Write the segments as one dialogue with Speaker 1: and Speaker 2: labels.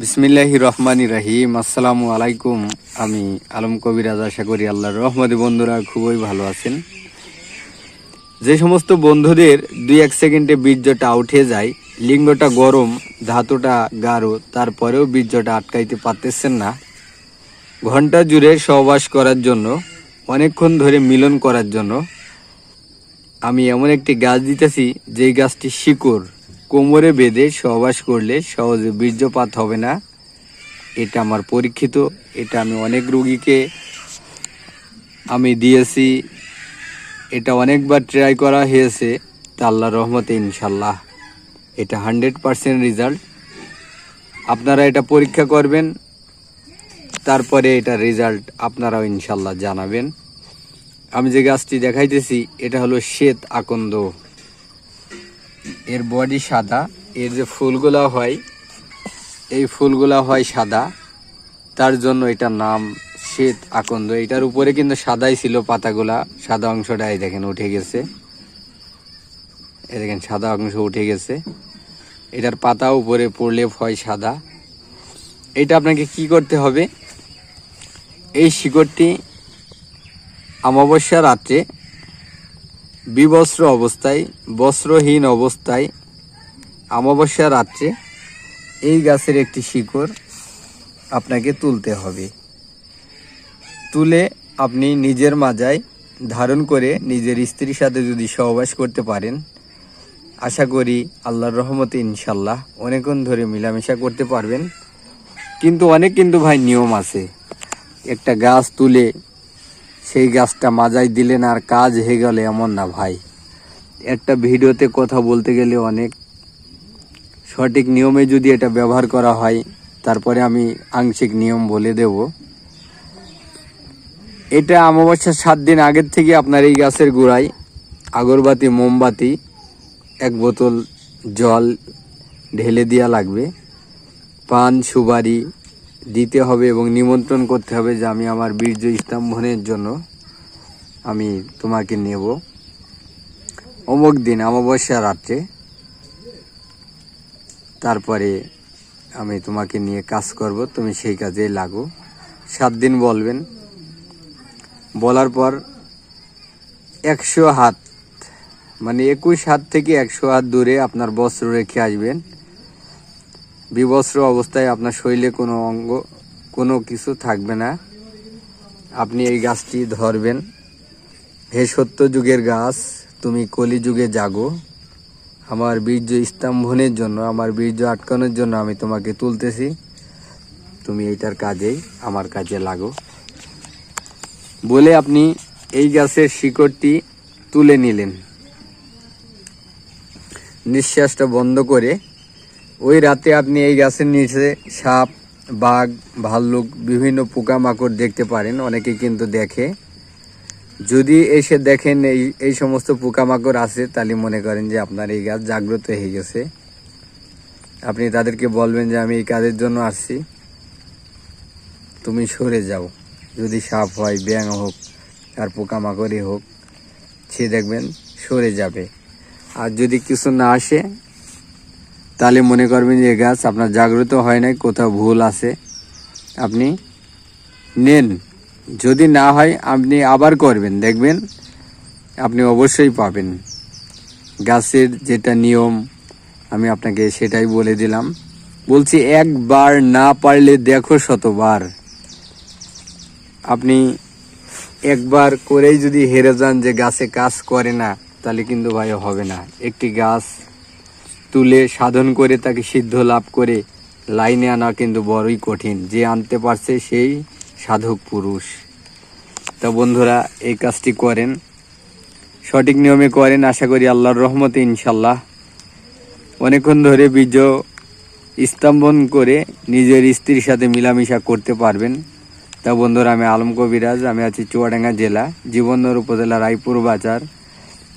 Speaker 1: বিসমিল্লাহি রহমানি রাহিম আসসালামু আলাইকুম। আমি আলম কবিরাজ আশা করি আল্লাহর রহমতে বন্ধুরা খুবই ভালো আছেন। যে সমস্ত বন্ধুদের দুই এক সেকেন্ডে বীর্যটা উঠে যায়, লিঙ্গটা গরম, ধাতুটা গাঢ়, তারপরেও বীর্যটা আটকাইতে পারতেছেন না। ঘণ্টা জুড়ে সহবাস করার জন্য, অনেকক্ষণ ধরে মিলন করার জন্য, আমি এমন একটি গাছ দিতেছি, যেই গাছটি শিকড়। কোমরে বেঁধে সহবাস করলে সহজে বীর্যপাত হবে না। এটা আমার পরীক্ষিত, এটা আমি অনেক রুগীকে আমি দিয়েছি। এটা অনেকবার ট্রাই করা হয়েছে, তা আল্লাহ রহমতে ইনশাল্লাহ এটা হান্ড্রেড পারসেন্ট রেজাল্ট আপনারা এটা পরীক্ষা করবেন, তারপরে এটা রেজাল্ট আপনারাও ইনশাল্লাহ জানাবেন। আমি যে গাছটি দেখাইতেছি, এটা হলো শ্বেত আকন্দ। এর বডি সাদা, এর যে ফুলগুলা হয়, এই ফুলগুলা হয় সাদা। তার জন্য এটার নাম শ্বেত আকন্দ। এটার উপরে কিন্তু সাদাই ছিল পাতাগুলা, সাদা অংশটা এই দেখেন উঠে গেছে। এই দেখেন সাদা অংশ উঠে গেছে। এটার পাতা উপরে পড়লে হয় সাদা। এটা আপনাকে কি করতে হবে? এই শিকড়টি অমাবস্যা রাত্রে বিবস্ত্র অবস্থায়, বস্ত্রহীন অবস্থায়, অমাবস্যা রাত্রে এই গাছের একটি শিকড় আপনাকে তুলতে হবে। তুলে আপনি নিজের মাজায় ধারণ করে নিজের স্ত্রীর সাথে যদি সহবাস করতে পারেন, আশা করি আল্লাহর রহমতে ইনশাল্লাহ অনেকক্ষণ ধরে মিলামেশা করতে পারবেন। কিন্তু অনেক কিন্তু ভাই নিয়ম আছে। একটা গাছ তুলে সেই গাছটা মাজায় দিলেন আর কাজ হয়ে গেলে এমন না ভাই। একটা ভিডিওতে কথা বলতে গেলে অনেক সঠিক নিয়মে যদি এটা ব্যবহার করা হয়, তারপরে আমি আংশিক নিয়ম বলে দেব। এটা অমাবস্যার সাত দিন আগের থেকে আপনার এই গাছের গোড়ায়, আগরবাতি, মোমবাতি, এক বোতল জল ঢেলে দেওয়া লাগবে। পান, সুপারি দিতে হবে এবং নিমন্ত্রণ করতে হবে যে আমি আমার বীর্য স্তম্ভনের জন্য আমি তোমাকে নেব। অমুক দিন, অমাবস্যা রাত্রে, তারপরে আমি তোমাকে নিয়ে কাজ করব, তুমি সেই কাজে লাগো। সাত দিন বলবেন। বলার পর একশো হাত মানে একুশ হাত থেকে একশো হাত দূরে আপনার বস্ত্র রেখে আসবেন। বিবস্ত্র অবস্থায় আপনার শরীরে কোনো অঙ্গ, কোনো কিছু থাকবে না। আপনি এই গাছটি ধরবেন। হে সত্য যুগের গাছ, তুমি কলি যুগে জাগো। আমার বীর্য স্তম্ভনের জন্য, আমার বীর্য আটকানোর জন্য আমি তোমাকে তুলতেছি। তুমি এইটার কাজেই আমার কাজে লাগো। বলে আপনি এই গাছের শিকড়টি তুলে নিলেন। নিঃশ্বাসটা বন্ধ করে ওই রাতে আপনি এই গাছের নিচে সাপ, বাঘ, ভাল্লুক বিভিন্ন পোকামাকড় দেখতে পারেন, অনেকে কিন্তু দেখে। যদি এসে দেখেন এই এই সমস্ত পোকামাকড় আছে, তাহলে মনে করেন যে আপনার এই গাছ জাগ্রত হয়ে গেছে। আপনি তাদেরকে বলবেন যে, আমি এই কাজের জন্য আসছি। তুমি সরে যাও। যদি সাপ হয় ব্যাং হোক, আর পোকামাকড়ই হোক, সে দেখবেন সরে যাবে। আর যদি কিছু না আসে তাহলে মনে করবেন যে, গাছ আপনার জাগ্রত হয় নাই, কোথাও ভুল আছে। আপনি নেন। যদি না হয়, আপনি আবার করবেন। দেখবেন আপনি অবশ্যই পাবেন। গাছের যেটা নিয়ম, আমি আপনাকে সেটাই বলে দিলাম। বলছি, একবার না পারলে দেখো শতবার। আপনি একবার করেই যদি হেরে যান যে গাছে কাজ করে না, তাহলে কিন্তু ভাই হবে না। একটি গাছ তুলে সাধন করে তাকে সিদ্ধ লাভ করে লাইনে আনা কিন্তু বড়ই কঠিন। যে আনতে পারছে সেই সাধক পুরুষ। তা বন্ধুরা, এই কাজটি করেন। সঠিক নিয়মে করেন, আশা করি আল্লাহর রহমতে ইনশাল্লাহ অনেকক্ষণ ধরে বীর্য স্তম্ভন করে নিজের স্ত্রীর সাথে মিলামিশা করতে পারবেন। তা বন্ধুরা, আমি আলম কবিরাজ, আমি আছি চুয়াডাঙ্গা জেলা জীবননগর উপজেলা রায়পুর বাজার।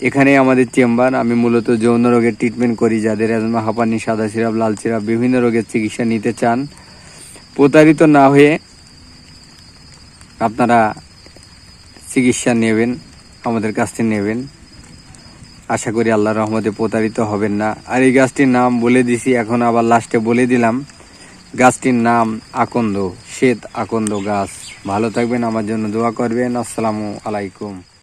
Speaker 1: এখানে আমাদের চেম্বার। আমি মূলত যৌন রোগের ট্রিটমেন্ট করি, যাদের অ্যাজমা হাঁপানি, সাদা সিরাপ, লাল সিরাপ, বিভিন্ন রোগের চিকিৎসা নিতে চান। প্রতারিত না হয়ে আপনারা চিকিৎসা নেবেন, আমাদের কাছ থেকে নেবেন। আশা করি আল্লাহ রহমতে প্রতারিত হবেন না। আর এই গাছটির নাম বলে দিছি, এখন আবার লাস্টে বলে দিলাম। গাছটির নাম আকন্দ, শ্বেত আকন্দ গাছ। ভালো থাকবেন, আমার জন্য দোয়া করবেন। আসসালামু আলাইকুম।